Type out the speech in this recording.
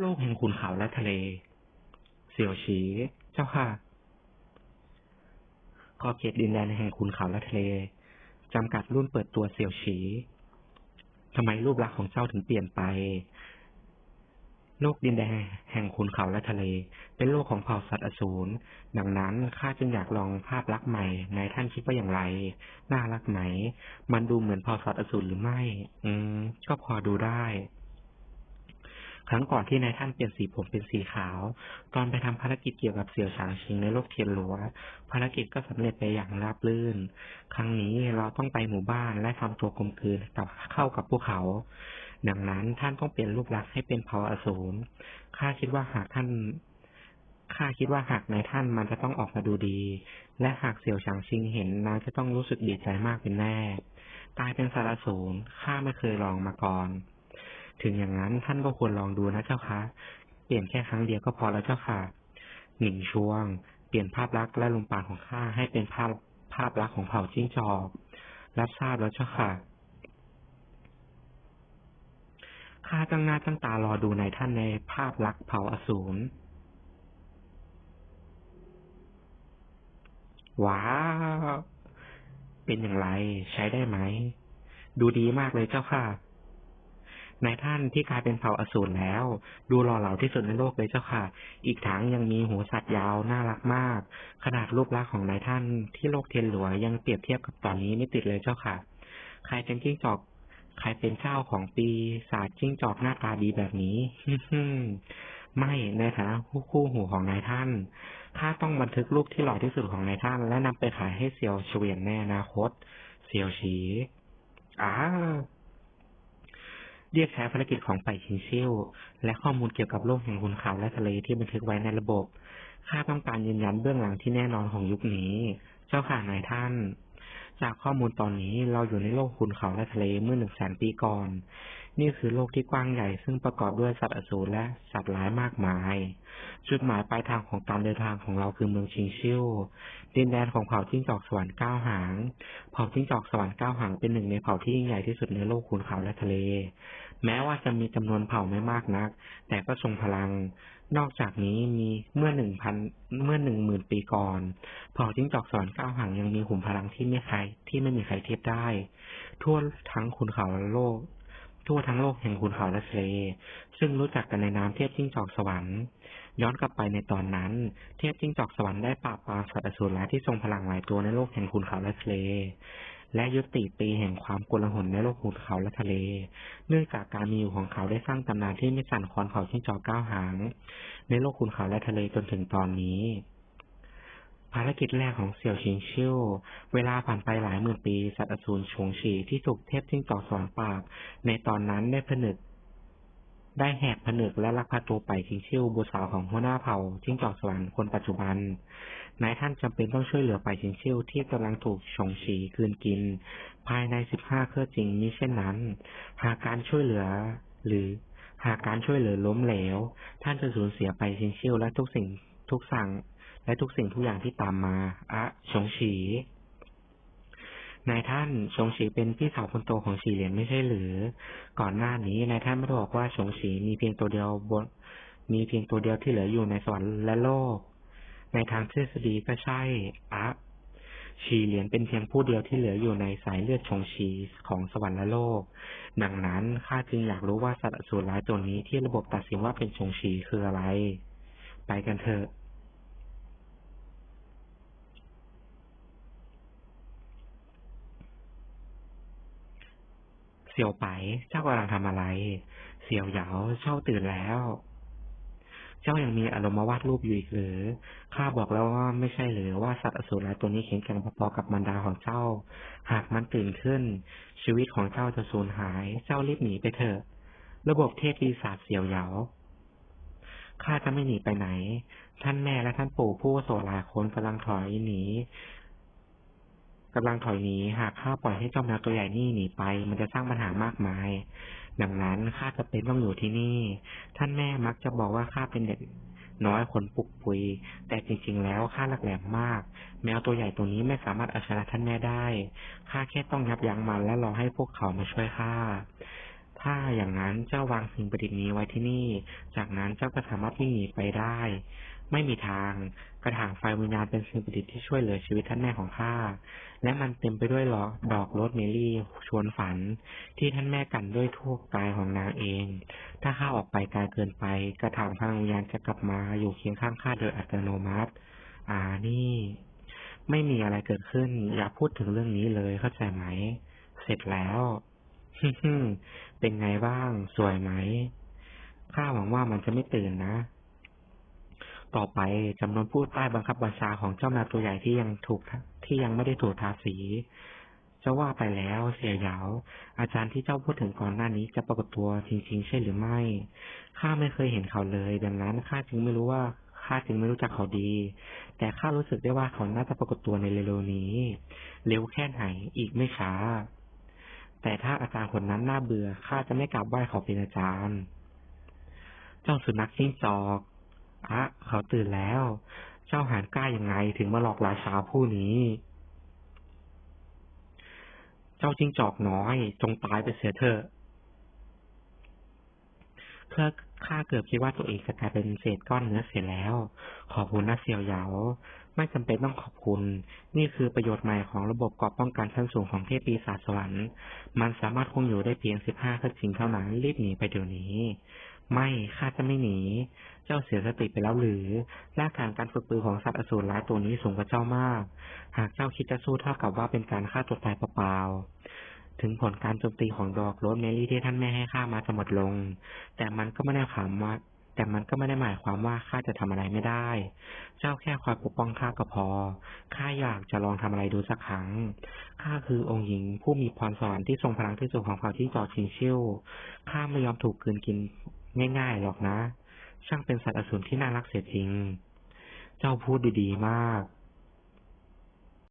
โลกแห่งขุนเขาและทะเล เสี่ยวฉี เจ้าค่ะ ขอบเขตดินแดนแห่งขุนเขาและทะเลจำกัดรุ่นเปิดตัวเสี่ยวฉีทำไมรูปลักษณ์ของเจ้าถึงเปลี่ยนไป โลกดินแดนแห่งขุนเขาและทะเล เป็นโลกของเผ่าสัตว์อสูร ดังนั้นข้าจึงอยากลองภาพลักษณ์ใหม่ นายท่านคิดว่าอย่างไร น่ารักไหม มันดูเหมือนเผ่าสัตว์อสูรหรือไม่ อืม ก็พอดูได้ ครั้งก่อนที่นายท่านเปลี่ยนสีผมเป็นสีขาว ตอนไปทำภารกิจเกี่ยวกับเสี่ยวฉางชิงในโลกเทียนหลัว ภารกิจก็สำเร็จไปอย่างราบรื่น ครั้งนี้เราต้องไปหมู่บ้านและทำตัวกลมกลืนกับเข้ากับพวกเขา ดังนั้นท่านต้องเปลี่ยนรูปลักษณ์ให้เป็นเผ่าอสูรข้าคิดว่าหากท่านข้าคิดว่าหากนายท่านมันจะต้องออกมาดูดี และหากเสี่ยวฉางชิงเห็นนางจะต้องรู้สึกดีใจมากเป็นแน่ ตายเป็นสารสูรข้าไม่เคยลองมาก่อน ถึงอย่างนั้นท่านก็ควรลองดูนะเจ้าคะเปลี่ยนแค่ครั้งเดียวก็พอแล้วเจ้าค่ะ หนิงช่วง เปลี่ยนภาพลักษณ์และลมปราณของข้าให้เป็นภาพภาพลักษณ์ของเผ่าจิ้งจอกรับทราบแล้วเจ้าค่ะข้าตั้งหน้าตั้งตารอดูในายท่านในภาพลักษณ์เผ่าอสูรว้าวเป็นอย่างไรใช้ได้ไหม ดูดีมากเลยเจ้าค่ะ นายท่านที่กลายเป็นเผ่าอสูรแล้ว ดูหล่อเหลาที่สุดในโลกเลยเจ้าค่ะ อีกทั้งยังมีหูสัตว์ยาวน่ารักมาก ขนาดรูปลักษณ์ของนายท่านที่โลกเทียนหลัวยังเปรียบเทียบกับตอนนี้ไม่ติดเลยเจ้าค่ะ ใครเป็นจิ้งจอก ใครเป็นเจ้าของปีศาจจิ้งจอกหน้าตาดีแบบนี้ไม่ในฐานะคู่คู่หูของนายท่านข้าต้องบันทึกรูปที่หล่อที่สุดของนายท่าน และนำไปขายให้เซียวเฉวียนในอนาคต เซียวฉีอ้า เรียกใช้ภารกิจของไปชิงชิ่วและข้อมูลเกี่ยวกับโลกแห่งหุนเขาและทะเลที่บันทึกไว้ในระบบ ข้าต้องการยืนยันเบื้องหลังที่แน่นอนของยุคนี้ เจ้าค่ะนายท่าน จากข้อมูลตอนนี้เราอยู่ในโลกหุนเขาและทะเลเมื่อหนึ่งแสนปีก่อน นี่คือโลกที่กว้างใหญ่ซึ่งประกอบด้วยสัตว์อสูรและสัตว์ร้ายมากมาย จุดหมายปลายทางของการเดินทางของเราคือเมืองชิงชิวดินแดนของเผ่าจิ้งจอกสวรรค์เก้าหาง เผ่าจิ้งจอกสวรรค์เก้าหางเป็นหนึ่งในเผ่าที่ยิ่งใหญ่ที่สุดในโลกขุนเขาและทะเล แม้ว่าจะมีจำนวนเผ่าไม่มากนัก แต่ก็ทรงพลัง นอกจากนี้มีเมื่อหนึ่งพันเมื่อหนึ่งหมื่นปีก่อน เผ่าจิ้งจอกสวรรค์เก้าหางยังมีขุมพลังที่ไม่ใครที่ไม่มีใครเทียบได้ ทั่วทั้งขุนเขาและโลก ทั่วทั้งโลกแห่งขุนเขาและทะเล ซึ่งรู้จักกันในนามเทพจิ้งจอกสวรรค์ย้อนกลับไปในตอนนั้น เทพจิ้งจอกสวรรค์ได้ปราบปรามสัตว์อสูรร้ายที่ทรงพลังหลายตัวในโลกแห่งขุนเขาและทะเล และยุติปีแห่งความกลาหลในโลกขุนเขาและทะเล เนื่องจากการมีอยู่ของเขาได้สร้างตำนานที่ไม่สั่นคลอนเผ่าจิ้งจอกเก้าหาง ในโลกขุนเขาและทะเลจนถึงตอนนี้ ภารกิจแรกของเสี่ยวชิงชิ่วเวลาผ่านไปหลายหมื่นปี สัตว์อสูรชงฉีที่ถูกเทพจิ้งจอกสวรรค์ปราบในตอนนั้นได้ผนึก ได้แหกผนึกและลักพาตัวไปชิงชิ่วบุตรสาวของหัวหน้าเผ่าจิ้งจอกสวรรค์คนปัจจุบัน นายท่านจำเป็นต้องช่วยเหลือไปชิงชิ่วที่กำลังถูกชงฉีคืนกิน ภายในสิบห้าเครื่อจริงมิเช่นนั้น หากการช่วยเหลือ หรือหากการช่วยเหลือล้มเหลว ท่านจะสูญเสียไปชิงชิ่วและทุกสิ่ง ทุกสั่ง และทุกสิ่งทุกอย่างที่ตามมา อะชงฉีนายท่านชงฉีเป็นพี่สาวคนโตของฉีเหรียญไม่ใช่หรือ ก่อนหน้านี้นายท่านไม่ได้บอกว่าชงฉีมีเพียงตัวเดียวบน มีเพียงตัวเดียวที่เหลืออยู่ในสวรรค์และโลก ในทางทฤษฎีก็ใช่ อะฉีเหรียญเป็นเพียงผู้เดียวที่เหลืออยู่ในสายเลือดชงฉีของสวรรค์และโลก ดังนั้นข้าจึงอยากรู้ว่าสัตว์สูรร้ายตัวนี้ที่ระบบตัดสินว่าเป็นชงฉีคืออะไร ไปกันเถอะ เสี่ยวไป เจ้ากำลังทำอะไร เสี่ยวเหยาเจ้าตื่นแล้ว เจ้ายังมีอารมณ์มาวาดรูปอยู่อีกหรือ ข้าบอกแล้วว่าไม่ใช่หรือว่าสัตว์อสูรร้ายตัวนี้แข็งแกร่งพอๆกับมารดาของเจ้า หากมันตื่นขึ้น ชีวิตของเจ้าจะสูญหาย เจ้ารีบหนีไปเถอะ ระบบเทพปีศาจเสี่ยวเหยาข้าจะไม่หนีไปไหน ท่านแม่และท่านปู่ผู้โสหลายคนกำลังถอยหนี กำลังถอยหนีหากข้าปล่อยให้เจ้าแมวตัวใหญ่นี่หนีไป มันจะสร้างปัญหามากมาย ดังนั้นข้าจะเป็นต้องอยู่ที่นี่ ท่านแม่มักจะบอกว่าข้าเป็นเด็กน้อยขนปุกปุย แต่จริงๆ แล้วข้าหลักแหลมมาก แมวตัวใหญ่ตัวนี้ไม่สามารถเอาชนะท่านแม่ได้ข้าแค่ต้องยับยั้งมันและรอให้พวกเขามาช่วยข้าถ้าอย่างนั้นเจ้าวางสิ่งประดิษฐ์นี้ไว้ที่นี่ จากนั้นเจ้าก็สามารถวิ่งหนีไปได้ ไม่มีทาง กระถางไฟวิญญาณเป็นสิ่งประดิษฐ์ที่ช่วยเหลือชีวิตท่านแม่ของข้า และมันเต็มไปด้วยอดอกโรสเมลี่ชวนฝัน ที่ท่านแม่กันด้วยทั่วกายของนางเอง ถ้าข้าออกไปไกลเกินไป กระถางพลังวิญญาณจะกลับมาอยู่เคียงข้างข้าโดยอัตโนมัติ อ่านี่ ไม่มีอะไรเกิดขึ้น อย่าพูดถึงเรื่องนี้เลยเข้าใจไหม เสร็จแล้วฮึเป็นไงบ้าง สวยไหมข้าหวังว่ามันจะไม่ตื่นนะ ต่อไปจำนวนผู้ใต้บังคับบัญชาของเจ้าแมวตัวใหญ่ที่ยังถูกที่ยังไม่ได้ถูกทาสีจะว่าไปแล้วเสียเหยาอาจารย์ที่เจ้าพูดถึงก่อนหน้านี้จะปรากฏตัวจริง ๆ ใช่หรือไม่ข้าไม่เคยเห็นเขาเลย ดังนั้นข้าจึงไม่รู้ว่าข้าจึงไม่รู้จักเขาดี แต่ข้ารู้สึกได้ว่าเขาน่าจะปรากฏตัวในเร็วๆนี้ เร็วแค่ไหนอีกไม่ช้า แต่ถ้าอาจารย์คนนั้นน่าเบื่อข้าจะไม่กราบไหว้เขาเป็นอาจารย์ เจ้าสุนัขจิ้งจอก อะเขาตื่นแล้ว เจ้าหานกล้ายังไงถึงมาหลอกราชาผู้นี้ เจ้าจิ้งจอกน้อย จงตายไปเสียเถอะเพื่อข้าเกือบคิดว่าตัวเองจะกลายเป็นเศษก้อนเนื้อเสียแล้ว ขอบคุณนะเสียวเหยา ไม่จำเป็นต้องขอบคุณ นี่คือประโยชน์ใหม่ของระบบกราะป้องกันชั้นสูงของเทพปีศาจสวรรค์ มันสามารถคงอยู่ได้เพียง15ครั้งเท่านั้นรีบหนีไปเดี๋ยวนี้ ไม่ข้าจะไม่หนี เจ้าเสียสติไปแล้วหรือรากฐานการฝึกปือของสัตว์อสูรร้ายตัวนี้สูงกว่าเจ้ามาก หากเจ้าคิดจะสู้เท่ากับว่าเป็นการฆ่าตัวตายเปล่าๆถึงผลการโจมตีของดอกโรสเมลี่ที่ท่านแม่ให้ข้ามาจะหมดลง แต่มันก็ไม่ได้ความว่าแต่มันก็ไม่ได้หมายความว่าข้าจะทำอะไรไม่ได้ เจ้าแค่คอยปกป้องข้าก็พอ ข้าอยากจะลองทำอะไรดูสักครั้ง ข้าคือองค์หญิงผู้มีพรสวรรค์ที่ทรงพลังที่สุดของเผ่าที่จอชิงชิ่วข้าไม่ยอมถูกกืนกิน ง่ายๆหรอกนะ ช่างเป็นสัตว์อสูรที่น่ารักเสียจริง เจ้าพูดดีๆมาก